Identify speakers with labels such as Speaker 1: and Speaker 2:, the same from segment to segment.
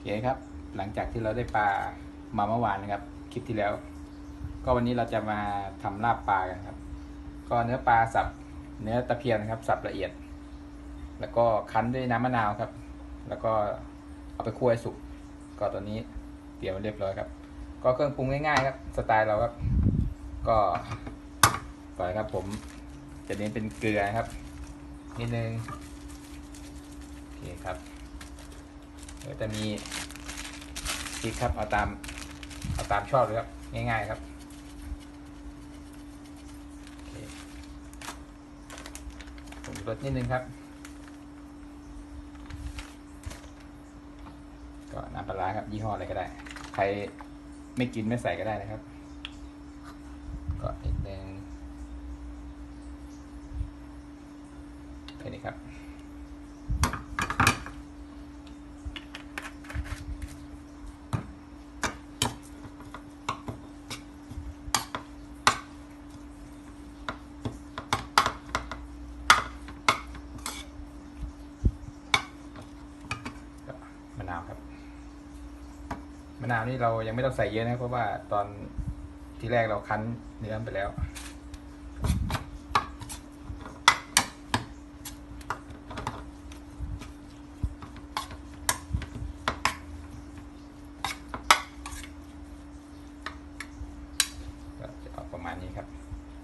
Speaker 1: เคครับ หลังจากที่เราได้ปลามาเมื่อวานนะครับ คลิปที่แล้ว ก็วันนี้เราจะมาทำลาบปลากันครับ ก็เนื้อปลาสับเนื้อตะเพียนครับ สับละเอียด แล้วก็คั้นด้วยน้ำมะนาวครับ แล้วก็เอาไปคั่วให้สุก ก็ตอนนี้เตรียมเรียบร้อยครับ ก็เครื่องปรุงง่ายๆครับ สไตล์เราครับ ก็ก่อนครับผมจะเน้นเป็นเกลือครับนิดนึงโอเคครับ แล้วจะมีพริกครับเอาตามเอาตามชอบเลยครับ ง่ายๆครับผมรสนิดนึงครับ ก็น้ำปลาร้าครับยี่ห้ออะไรก็ได้ ใครไม่กินไม่ใส่ก็ได้นะครับ ก็นิดนึงแค่นี้ครับ ก็มะนาวครับ มะ นาวนี่เรายังไม่ต้องใส่เยอะนะเพราะว่าตอนที่แรกเราคั้นเนื้อไปแล้วก็จะออกประมาณนี้ครับ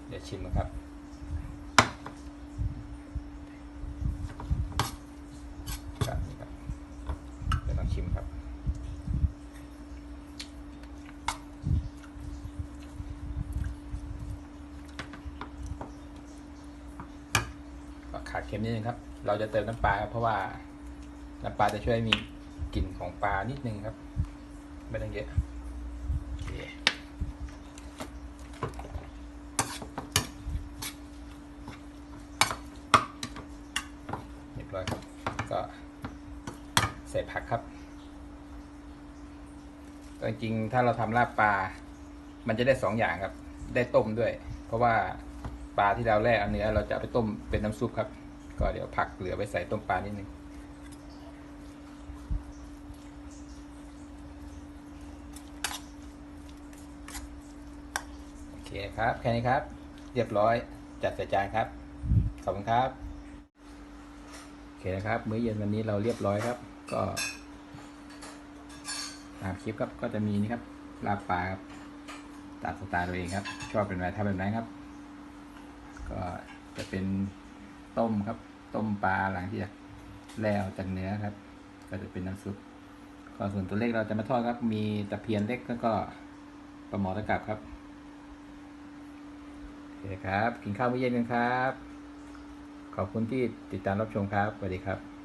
Speaker 1: เดี๋ยวชิมนะครับนี่ครับเดี๋ยวลองชิมครับ ก็ ขาดเค็มนิดนึงครับ เราจะเติมน้ำปลาครับเพราะว่าน้ำปลาจะช่วยมีกลิ่นของปลานิดนึงครับ ไม่ต้องเยอะเรียบร้อยครับ ก็ใส่ผักครับจริงๆถ้าเราทำลาบปลา มันจะได้สองอย่างครับ ได้ต้มด้วย เพราะว่า ปลาที่เราแล่เอาเนื้อเราจะไปต้มเป็นน้ำซุปครับ ก็เดี๋ยวผักเหลือไปใส่ต้มปลานิดนึงโอเคครับแค่นี้ครับ เรียบร้อยจัดใส่จานครับ ขอบคุณครับโอเคนะครับ มื้อเย็นวันนี้เราเรียบร้อยครับ ก็ตามคลิปครับก็จะมีนี่ครับลาบปลาครับตามสไตล์ตัวเองครับ ชอบเป็นไรทำแบบไหนครับ ก็จะเป็นต้มครับ ต้มปลาหลังที่จากแล้วจากเนื้อครับ ก็จะเป็นน้ำซุปก็ส่วนตัวเล็กเราจะมาทอดครับ มีตะเพียนเล็กแล้วก็ปลาหมอตะกับครับโอเคครับ กินข้าวมื้อเย็นกันครับ ขอบคุณที่ติดตามรับชมครับสวัสดีครับ